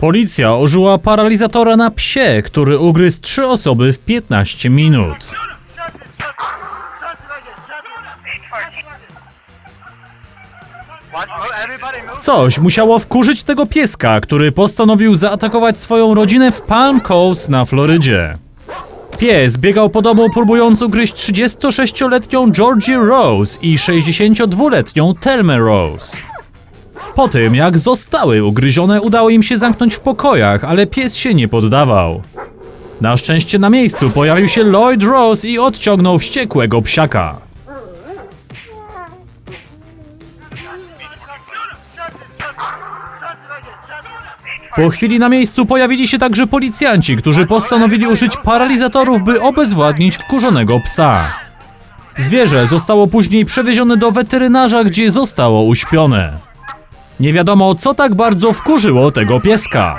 Policja użyła paralizatora na psie, który ugryzł trzy osoby w 15 minut. Coś musiało wkurzyć tego pieska, który postanowił zaatakować swoją rodzinę w Palm Coast na Florydzie. Pies biegał po domu próbując ugryźć 36-letnią Georgie Rose i 62-letnią Telmę Rose. Po tym, jak zostały ugryzione, udało im się zamknąć w pokojach, ale pies się nie poddawał. Na szczęście na miejscu pojawił się Lloyd Rose i odciągnął wściekłego psiaka. Po chwili na miejscu pojawili się także policjanci, którzy postanowili użyć paralizatorów, by obezwładnić wkurzonego psa. Zwierzę zostało później przewiezione do weterynarza, gdzie zostało uśpione. Nie wiadomo, co tak bardzo wkurzyło tego pieska.